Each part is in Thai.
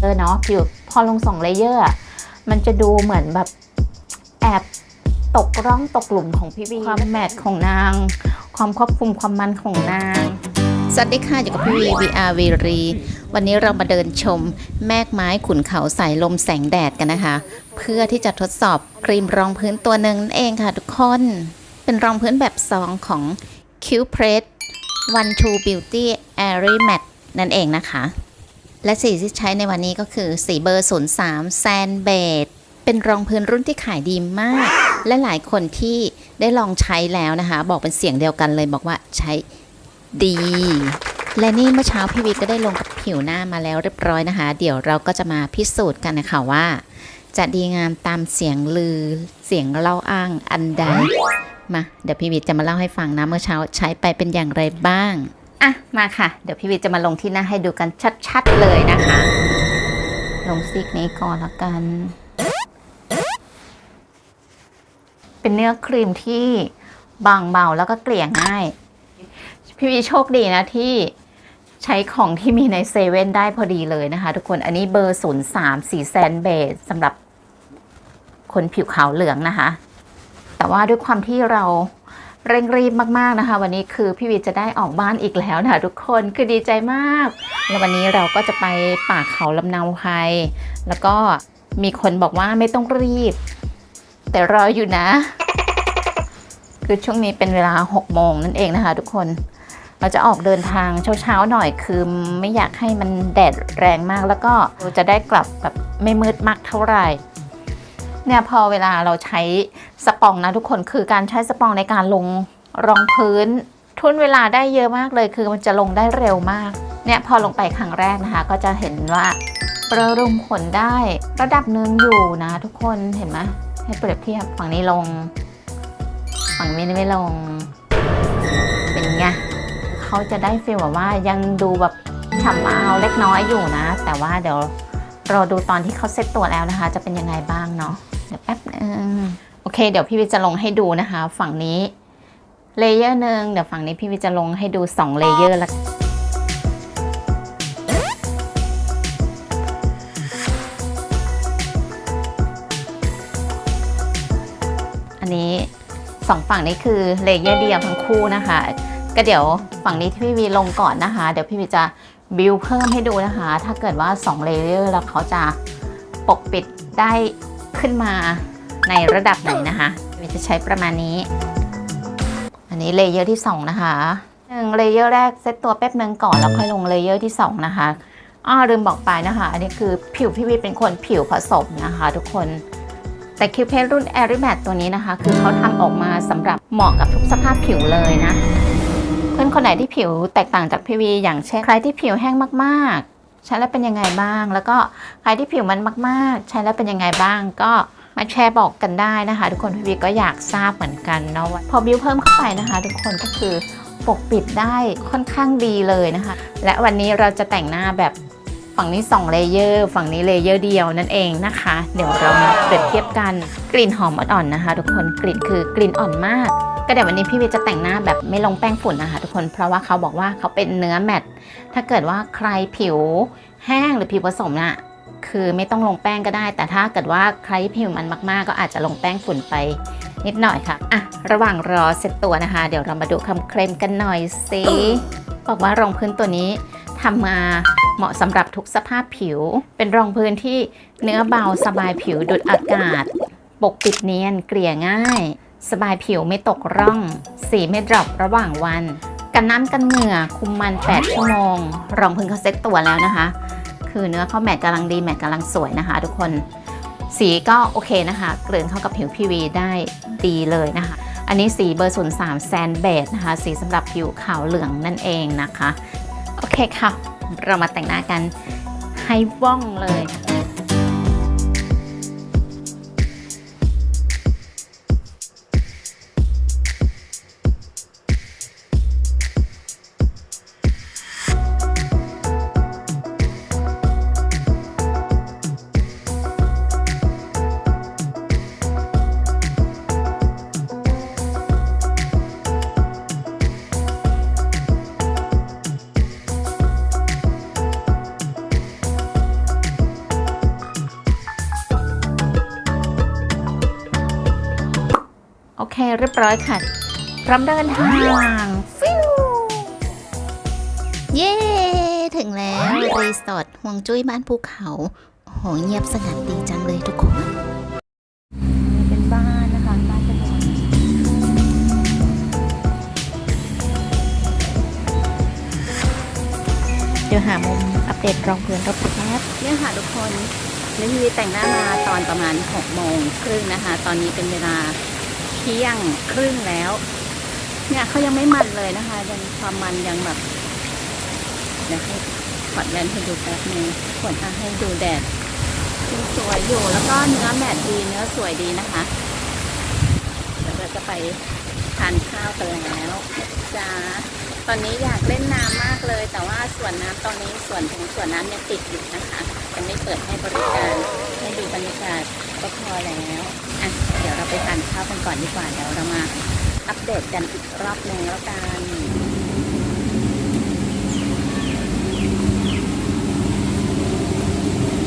เออเนาะผิวพอลงสองเลเยอร์อะมันจะดูเหมือนแบบแอบตกร่องตกหลุมของพี่วีความแมทของนาง ความควบคุมความมันของนาง สวัสดีค่ะอยู่กับพี่วี VR วีรี วันนี้เรามาเดินชมแมกไม้ขุนเขาสายลมแสงแดดกันนะคะ เพื่อที่จะทดสอบครีมรองพื้นตัวหนึ่งนั่นเองค่ะทุกคน เป็นรองพื้นแบบซองของ Q Press One Two Beauty Airy Matte นั่นเองนะคะ และสีที่ใช้ในวันนี้ก็คือสีเบอร์ 03 Sand b a d เป็นรองพื้นรุ่นที่ขายดีมาก และหลายคนที่ได้ลองใช้แล้วนะคะ บอกเป็นเสียงเดียวกันเลยบอกว่าใช้ดี และนี่เมื่อเช้าพี่วิทย์ก็ได้ลงกับผิวหน้ามาแล้วเรียบร้อยนะคะ เดี๋ยวเราก็จะมาพิสูจน์กันนะคะว่า จะดีงามตามเสียงลือ เสียงเล่าอ้างอันใดมาเดี๋ยวพี่วิทย์จะมาเล่าให้ฟังนะเมื่อเช้าใช้ไปเป็นอย่างไรบ้าง อะมาค่ะ เดี๋ยวพี่วิทย์จะมาลงที่หน้าให้ดูกันชัดๆเลยนะคะ ลงซิกนี้ก่อนละกัน เป็นเนื้อครีมที่บางเบาแล้วก็เกลี่ยง่าย พี่วีโชคดีนะที่ใช้ของที่มีในเซเว่นได้พอดีเลยนะคะ ทุกคนอันนี้เบอร์ 03 สีแซนเบสสำหรับคนผิวขาวเหลืองนะคะ แต่ว่าด้วยความที่เรา เร่งรีบมากๆนะคะ วันนี้คือพี่วีจะได้ออกบ้านอีกแล้วนะทุกคนคือดีใจมาก แล้ววันนี้เราก็จะไปป่าเขาลำนาไพแล้วก็มีคนบอกว่าไม่ต้องรีบ แต่รออยู่นะ คือช่วงนี้เป็นเวลา6โมงนั่นเองนะคะ ทุกคนเราจะออกเดินทางเช้าๆหน่อยคือไม่อยากให้มันแดดแรงมาก แล้วก็จะได้กลับแบบไม่มืดมากเท่าไหร่ เนี่ยพอเวลาเราใช้สปองนะทุกคนคือการใช้สปองในการลงรองพื้น ทุนเวลาได้เยอะมากเลย คือมันจะลงได้เร็วมาก เนี่ยพอลงไปครั้งแรกนะคะ ก็จะเห็นว่าประรุมขนได้ระดับหนึ่งอยู่นะทุกคนเห็นไหมให้เปรียบเทียบฝั่งนี้ลง ฝั่งนี้ไม่ลง เป็นไงเขาจะได้ฟีลแบบว่ายังดูแบบฉ่ำเอาเล็กน้อยอยู่นะ แต่ว่าเดี๋ยวรอดูตอนที่เขาเซตตัวแล้วนะคะ จะเป็นยังไงบ้างเนาะ เดี๋ยวแป๊บนึงโอเค เดี๋ยวพี่วิจะลงให้ดูนะคะ ฝั่งนี้เลเยอร์หนึ่งเดี๋ยวฝั่งนี้พี่วิจะลงให้ดู2เลเยอร์ละอันนี้สองฝั่งนี้คือเลเยอร์เดียวทั้งคู่นะคะ ก็เดี๋ยวฝั่งนี้ที่พี่วีลงก่อนนะคะ เดี๋ยวพี่วีจะบิวเพิ่มให้ดูนะคะ ถ้าเกิดว่า2เลเยอร์แล้วเขาจะปกปิดได้ ขึ้นมาในระดับไหนนะคะพี่วีจะใช้ประมาณนี้ อันนี้เลเยอร์ที่ 2 นะคะหนึ่งเลเยอร์แรกเซตตัวแป๊บนึงก่อนแล้วค่อยลงเลเยอร์ที่ 2 นะคะอ้อลืมบอกไปนะคะ อันนี้คือผิวพี่วีเป็นคนผิวผสมนะคะ ทุกคนแต่คิวเพนรุ่น a r i m a t ตัวนี้นะคะ คือเขาทำออกมาสำหรับเหมาะกับทุกสภาพผิวเลยนะ เพื่อนคนไหนที่ผิวแตกต่างจากพี่วี อย่างเช่น ใครที่ผิวแห้งมาก ใช้แล้วเป็นยังไงบ้าง แล้วก็ใครที่ผิวมันมาก ๆ ใช้แล้วเป็นยังไงบ้าง ก็มาแชร์บอกกันได้นะคะ ทุกคนพี่วีก็อยากทราบเหมือนกันเนาะพอบิวเพิ่มเข้าไปนะคะ ทุกคนก็คือปกปิดได้ค่อนข้างดีเลยนะคะ และวันนี้เราจะแต่งหน้าแบบฝั่งนี้2เลเยอร์ฝั่งนี้เลเยอร์เดียวนั่นเองนะคะ เดี๋ยวเรามาเปรียบเทียบกันกลิ่นหอมอ่อนๆนะคะ ทุกคนกลิ่นคือกลิ่นอ่อนมาก ก็เดี๋ยววันนี้พี่วีจะแต่งหน้าแบบไม่ลงแป้งฝุ่นนะคะทุกคนเพราะว่าเขาบอกว่าเขาเป็นเนื้อแมตต์ถ้าเกิดว่าใครผิวแห้งหรือผิวผสมน่ะคือไม่ต้องลงแป้งก็ได้ แต่ถ้าเกิดว่าใครผิวมันมากๆ ก็อาจจะลงแป้งฝุ่นไปนิดหน่อยค่ะอะระหว่างรอเซตตัวนะคะ เดี๋ยวเรามาดูคำเคลมกันหน่อยสิบอกว่ารองพื้นตัวนี้ทำมาเหมาะสำหรับทุกสภาพผิว เป็นรองพื้นที่เนื้อเบาสบายผิวดูดอากาศ ปกปิดเนียนเกลี่ยง่าย สบายผิวไม่ตกร่อง สีไม่ดรอประหว่างวัน กันน้ำกันเหงื่อคุมมัน 8 ชั่วโมง รองพื้นเขาเซ็ตตัวแล้วนะคะ คือเนื้อเขาแมทกำลังดีแมทกำลังสวยนะคะ ทุกคน สีก็โอเคนะคะ เกลื่อนเข้ากับผิวพีวีได้ดีเลยนะคะ อันนี้สีเบอร์ 03 แซนเบดนะคะ สีสำหรับผิวขาวเหลืองนั่นเองนะคะ โอเคค่ะ เรามาแต่งหน้ากันให้ว่องเลย รียบร้อยค่ะ พร้อมเดินทางฟิวเย้ ถึงแล้วรีสอร์ทห่วงจุ้ยบ้านภูเขา โอ้โห เงียบสงัดดีจังเลยทุกคนเป็นบ้านนะคะบ้านเป็นเดี๋ยวหามุมอัปเดตรองพื้นรถแป๊บเนี่ยค่ะทุกคนนี่พี่แต่งหน้ามาตอนประมาณ6โมงครึ่งนะคะ ตอนนี้เป็นเวลา เที่ยงครึ่งแล้ว เนี่ยเขายังไม่มันเลยนะคะ ยังความมันยังแบบเดี๋ยวให้ถอดแว่นให้ดูแป๊บนึงขวดให้ดูแดดสวยอยู่แล้วก็เนื้อแมตต์ดีเนื้อสวยดีนะคะเดี๋ยวเราจะไปทานข้าวกันแล้วจ้าตอนนี้อยากเล่นน้ำมากเลย แต่ว่าส่วนน้ำตอนนี้ส่วนถึงส่วนน้ำยังปิดอยู่นะคะ จะไม่เปิดให้บริการให้ดูบรรยากาศก็พอแล้วอะเดี๋ยวเราไปทานข้าวกันก่อนดีกว่าเดี๋ยวเรามาอัปเดตกันอีกรอบหนึ่งแล้วกัน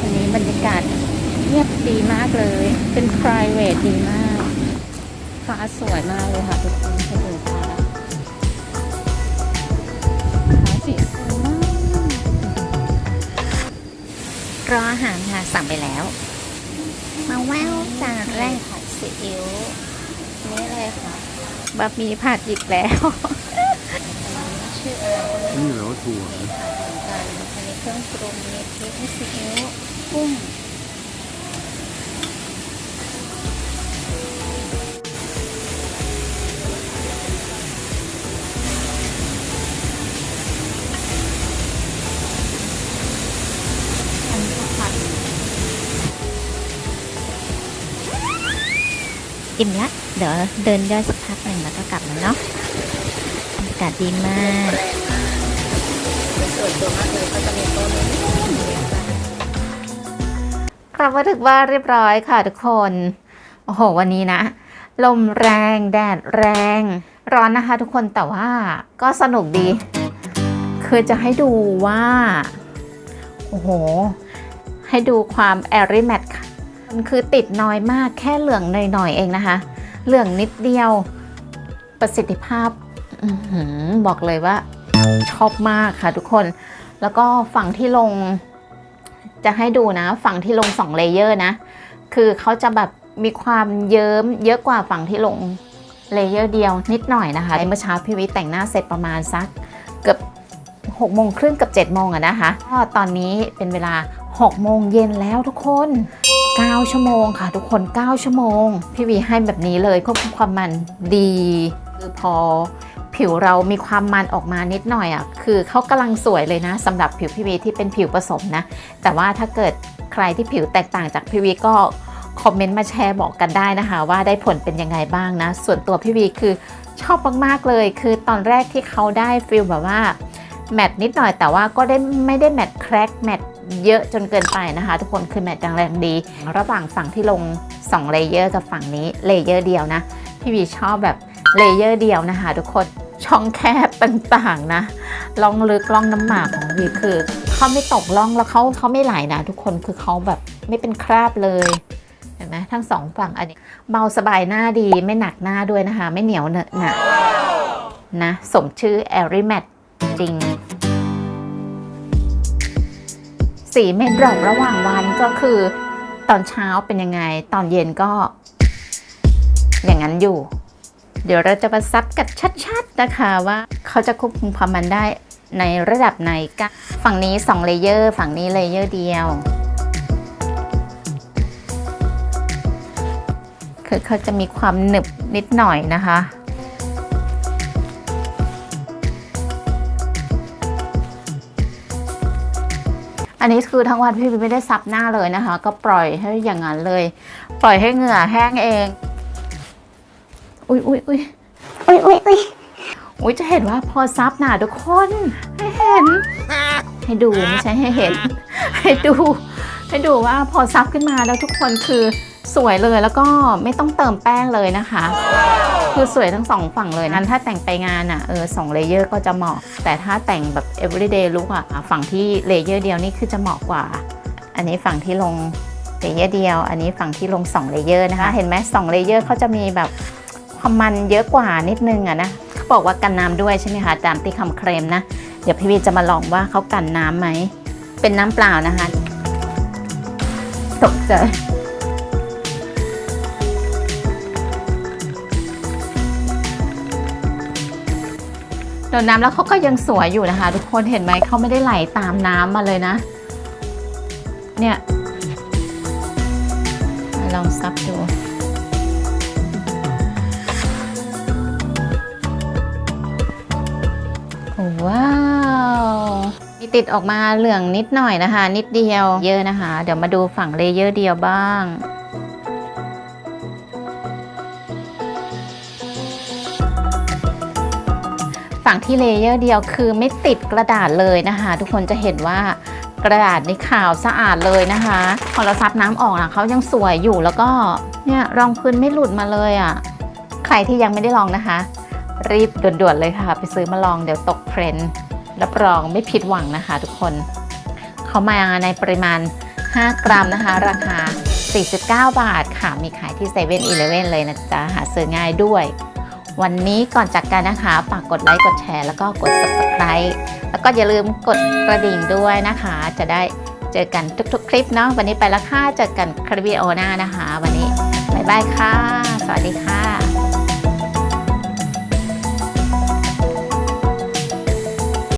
วันนี้บรรยากาศเงียบดีมากเลย เป็น p r i v a t ดีมาก ฟ้าสวยมากเลยค่ะทุก รออาหารค่ะสั่งไปแล้ว มาแววจานแรกผัดซีอิ๊วนี่เลยค่ะบะหมี่ผัดอีกแล้วชื่ออะไรก็ไม่รู้นี่เหรอถั่วมีผัดเหมือนกันอันนี้เครื่องปรุงมีพริกมีซีอิ๊วกุ้ง อิ่มละ เดี๋ยวเดินย่อยสักพักหนึ่งแล้วก็กลับแล้วเนาะบรรยากาศดีมากสวนตัวมากเลยก็จะมีต้นกลับมาถึงบ้านเรียบร้อยค่ะทุกคน โอ้โห วันนี้นะ ลมแรง แดดแรง ร้อนนะคะทุกคนแต่ว่าก็สนุกดี คือจะให้ดูว่า โอ้โห ให้ดูความแอริแมทค่ะ มันคือติดน้อยมากแค่เหลืองหน่อยๆเองนะคะ เหลืองนิดเดียวประสิทธิภาพอื้อหือบอกเลยว่า ชอบมากค่ะทุกคน แล้วก็ฝั่งที่ลง จะให้ดูนะ ฝั่งที่ลง2เลเยอร์นะ คือเขาจะแบบมีความเยิ้มเยอะกว่าฝั่งที่ลงเลเยอร์เดียวนิดหน่อยนะคะเมื่อเช้าพี่วิแต่งหน้าเสร็จประมาณสักเกือบ6โมงครึ่งกับ7โมงอะนะคะก็ตอนนี้เป็นเวลา6โมงเย็นแล้วทุกคน 9 ชั่วโมงค่ะ ทุกคน 9 ชั่วโมง พี่วีให้แบบนี้เลยควบคุมความมันดี คือพอผิวเรามีความมันออกมานิดหน่อยอะ คือเขากำลังสวยเลยนะสำหรับผิวพี่วีที่เป็นผิวผสมนะ แต่ว่าถ้าเกิดใครที่ผิวแตกต่างจากพี่วีก็คอมเมนต์มาแชร์บอกกันได้นะคะ ว่าได้ผลเป็นยังไงบ้างนะ ส่วนตัวพี่วีคือชอบมากๆเลย คือตอนแรกที่เขาได้ฟิลแบบว่าแมตต์นิดหน่อยแต่ว่าก็ได้ไม่ได้แมตต์แครกแมต เยอะจนเกินไปนะคะ ทุกคนคือแมตต์แรงดี ระหว่างฝั่งที่ลง2เลเยอร์กับฝั่งนี้เลเยอร์เดียวนะ พี่วีชอบแบบเลเยอร์เดียวนะคะ ทุกคนช่องแคบต่างๆนะล่องลึกล่องน้ำหมากของวีคือเขาไม่ตกล่องแล้วเขาเขาไม่ไหลนะ ทุกคนคือเขาแบบไม่เป็นคราบเลยเห็นไหมทั้งสองฝั่งอันนี้เบาสบายหน้าดีไม่หนักหน้าด้วยนะคะ ไม่เหนียวเหนอะหนะนะสมชื่อ a i r y Matte จริง สีเมนดรอประหว่างวันก็คือ ตอนเช้าเป็นยังไง ตอนเย็นก็ อย่างนั้นอยู่ เดี๋ยวเราจะมาซับกันชัดๆนะคะว่าเขาจะควบคุมความมันได้ในระดับไหนกันฝั่งนี้2เลเยอร์ฝั่งนี้เลเยอร์เดียวคือเขาจะมีความหนึบนิดหน่อยนะคะ อันนี้คือทั้งวันพี่ไม่ได้ซับหน้าเลยนะคะ ก็ปล่อยให้อย่างนั้นเลย ปล่อยให้เหงื่อแห้งเอง อุ้ยอุ้ยอุ้ยอุ้ยอุ้ยอุ้ยอุ้ยจะเห็นว่าพอซับหน้าทุกคนให้เห็น ให้ดูไม่ใช่ให้เห็น ให้ดู ให้ดูว่าพอซับขึ้นมาแล้วทุกคนคือ สวยเลยแล้วก็ไม่ต้องเติมแป้งเลยนะคะ คือสวยทั้งสองฝั่งเลยนั้นถ้าแต่งไปงานอะเออสองเลเยอร์ก็จะเหมาะ แต่ถ้าแต่งแบบ everyday look อะฝั่งที่เลเยอร์เดียวนี่คือจะเหมาะกว่า อันนี้ฝั่งที่ลงเลเยอร์เดียว อันนี้ฝั่งที่ลง2เลเยอร์นะคะ เห็นไหมสองเลเยอร์เขาจะมีแบบความมันเยอะกว่านิดนึงอะนะเขาบอกว่ากันน้ำด้วยใช่ไหมคะตามที่คำเคลมนะ เดี๋ยวพี่วีจะมาลองว่าเขากันน้ำไหม เป็นน้ำเปล่านะคะ ตกใจ โดนน้ำแล้วเขาก็ยังสวยอยู่นะคะ ทุกคนเห็นไหมเขาไม่ได้ไหลตามน้ำมาเลยนะ เนี่ยลองซับดูโอ้ว้าวมีติดออกมาเหลืองนิดหน่อยนะคะ นิดเดียวเยอะนะคะ เดี๋ยวมาดูฝั่งเลเยอร์เดียวบ้าง ที่เลเยอร์เดียวคือไม่ติดกระดาษเลยนะคะ ทุกคนจะเห็นว่ากระดาษนี่ขาวสะอาดเลยนะคะ พอเราซับน้ำออกนะเขายังสวยอยู่แล้วก็เนี่ยรองพื้นไม่หลุดมาเลยอะ่ะ ใครที่ยังไม่ได้ลองนะคะ รีบด่วนๆเลยค่ะ ไปซื้อมาลองเดี๋ยวตกเทรนด์รับรองไม่ผิดหวังนะคะ ทุกคนเขามาในปริมาณ 5 กรัมนะคะ ราคา 49 บาทค่ะมีขายที่7 e เ e ่ e อเลยนะจ๊ะหาซื้อง่ายด้วย วันนี้ก่อนจากกันนะคะฝากกดไลค์กดแชร์แล้วก็กด subscribe แล้วก็อย่าลืมกดกระดิ่งด้วยนะคะ จะได้เจอกันทุกๆ คลิปเนาะวันนี้ไปแล้วค่ะเจอกันคลิปวิดีโอหน้านะคะ วันนี้บ๊ายบายค่ะ สวัสดีค่ะ